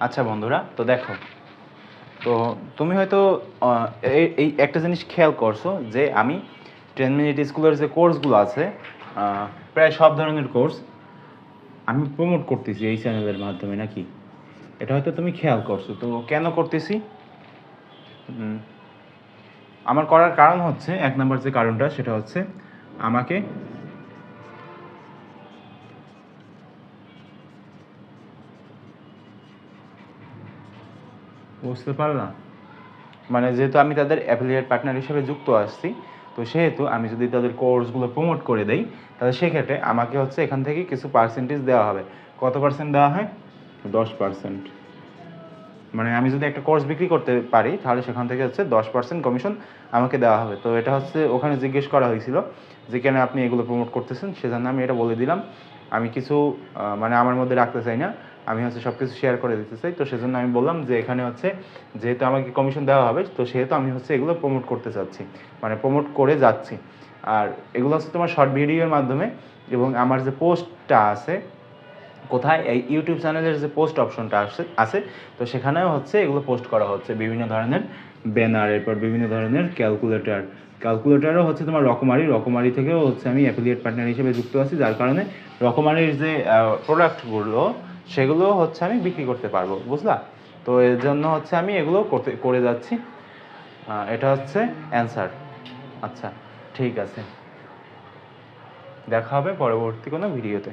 আচ্ছা বন্ধুরা, তো দেখো, তো তুমি হয়তো এই- একটা জিনিস খেয়াল করছ যে আমি টেন মিনিট স্কুলের যে কোর্সগুলো আছে প্রায় সব ধরনের কোর্স আমি প্রমোট করতেছি এই চ্যানেলের মাধ্যমে নাকি? এটা হয়তো তুমি খেয়াল করছ, তো কেন করতেছি? আমার করার কারণ হচ্ছে, এক নম্বর যে কারণটা, সেটা হচ্ছে আমাকে বুঝতে পারলাম। মানে যেহেতু আমি তাদের অ্যাফিলিয়েট পার্টনার হিসেবে যুক্ত আসছি তো সেহেতু আমি যদি তাদের কোর্সগুলো প্রমোট করে দেই তাহলে সেক্ষেত্রে আমাকে হচ্ছে এখান থেকে কিছু পার্সেন্টেজ দেওয়া হবে। কত পার্সেন্ট দেওয়া হয়? দশ পার্সেন্ট মানে আমি যদি একটা কোর্স বিক্রি করতে পারি তাহলে সেখান থেকে হচ্ছে দশ পার্সেন্ট কমিশন আমাকে দেওয়া হবে। তো এটা হচ্ছে ওখানে জিজ্ঞেস করা হয়েছিল যে কেন আপনি এগুলো প্রমোট করতেছেন? সেজন্য আমি এটা বলে দিলাম। আমি কিছু মানে আমার মধ্যে রাখতে চাই না। আমি হচ্ছে সব কিছু শেয়ার করে দিতে চাই তো সেজন্য আমি বললাম যে এখানে হচ্ছে যেহেতু আমাকে কমিশন দেওয়া হবে, তো সেহেতু আমি হচ্ছে এগুলো প্রমোট করতে চাচ্ছি। মানে প্রমোট করে যাচ্ছি। আর এগুলো হচ্ছে তোমার শর্ট ভিডিওর মাধ্যমে এবং আমার যে পোস্টটা আছে, কোথায়? এই ইউটিউব চ্যানেলের যে পোস্ট অপশনটা আছে আছে, তো সেখানেও হচ্ছে এগুলো পোস্ট করা হচ্ছে। বিভিন্ন ধরনের ব্যানার এরপর বিভিন্ন ধরনের ক্যালকুলেটর ক্যালকুলেটরও হচ্ছে তোমার রকমারি। রকমারি থেকেও হচ্ছে আমি অ্যাফিলিয়েট পার্টনার হিসেবে যুক্ত আছি, যার কারণে রকমারির যে প্রোডাক্টগুলো সেগুলো হচ্ছে আমি বিক্রি করতে পারব, বুঝলা? তো এর জন্য হচ্ছে আমি এগুলো করতে, করে যাচ্ছি। এটা হচ্ছে অ্যান্সার আচ্ছা ঠিক আছে। দেখা হবে পরবর্তী কোনো ভিডিওতে